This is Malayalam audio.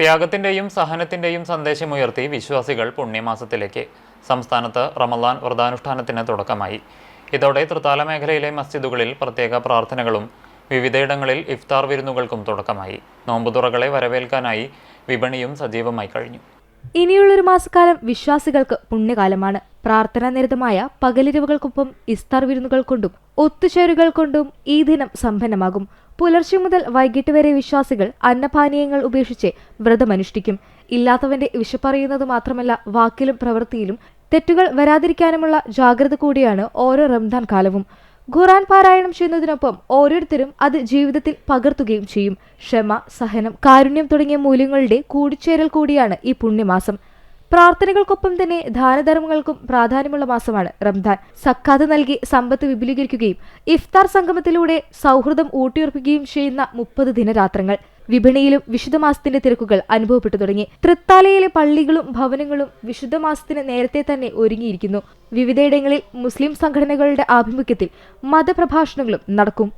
ത്യാഗത്തിന്റെയും സഹനത്തിന്റെയും സന്ദേശമുയർത്തി വിശ്വാസികൾ പുണ്യമാസത്തിലേക്ക്. സംസ്ഥാനത്ത് റമദാൻ വ്രതാനുഷ്ഠാനത്തിന് തുടക്കമായി. ഇതോടെ തൃത്താല മേഖലയിലെ മസ്ജിദുകളിൽ പ്രത്യേക പ്രാർത്ഥനകളും വിവിധയിടങ്ങളിൽ ഇഫ്താർ വിരുന്നുകൾക്കും തുടക്കമായി. നോമ്പുതുറകളെ വരവേൽക്കാനായി വിപണിയും സജീവമായി കഴിഞ്ഞു. ഇനിയുള്ളൊരു മാസക്കാലം വിശ്വാസികൾക്ക് പുണ്യകാലമാണ്. പ്രാർത്ഥനാ നിരതമായ പകലിരവുകൾക്കൊപ്പം ഇസ്താർ വിരുന്നുകൾ കൊണ്ടും ഒത്തുചേരുകൾ കൊണ്ടും ഈ ദിനം സമ്പന്നമാകും. പുലർച്ചെ മുതൽ വൈകിട്ട് വരെ വിശ്വാസികൾ അന്നപാനീയങ്ങൾ ഉപേക്ഷിച്ച് വ്രതമനുഷ്ഠിക്കും. ഇല്ലാത്തവന്റെ വിശപ്പറിയുന്നത് മാത്രമല്ല വാക്കിലും പ്രവൃത്തിയിലും തെറ്റുകൾ വരാതിരിക്കാനുമുള്ള ജാഗ്രത കൂടിയാണ് ഓരോ റംദാൻ കാലവും. ഖുറാൻ പാരായണം ചെയ്യുന്നതിനൊപ്പം ഓരോരുത്തരും അത് ജീവിതത്തിൽ പകർത്തുകയും ചെയ്യും. ക്ഷമ സഹനം കാരുണ്യം തുടങ്ങിയ മൂല്യങ്ങളുടെ കൂടിച്ചേരൽ കൂടിയാണ് ഈ പുണ്യമാസം. പ്രാർത്ഥനകൾക്കൊപ്പം തന്നെ ദാനധർമ്മങ്ങൾക്കും പ്രാധാന്യമുള്ള മാസമാണ് റംദാൻ. സക്കാത്ത് നൽകി സമ്പത്ത് വിപുലീകരിക്കുകയും ഇഫ്താർ സംഗമത്തിലൂടെ സൗഹൃദം ഊട്ടിയുറപ്പിക്കുകയും ചെയ്യുന്ന മുപ്പത് ദിനരാത്രങ്ങൾ. വിപണിയിലും വിശുദ്ധമാസത്തിന്റെ തിരക്കുകൾ അനുഭവപ്പെട്ടു തുടങ്ങി. തൃത്താലയിലെ പള്ളികളും ഭവനങ്ങളും വിശുദ്ധമാസത്തിന് നേരത്തെ തന്നെ ഒരുങ്ങിയിരിക്കുന്നു. വിവിധയിടങ്ങളിൽ മുസ്ലിം സംഘടനകളുടെ ആഭിമുഖ്യത്തിൽ മതപ്രഭാഷണങ്ങളും നടക്കും.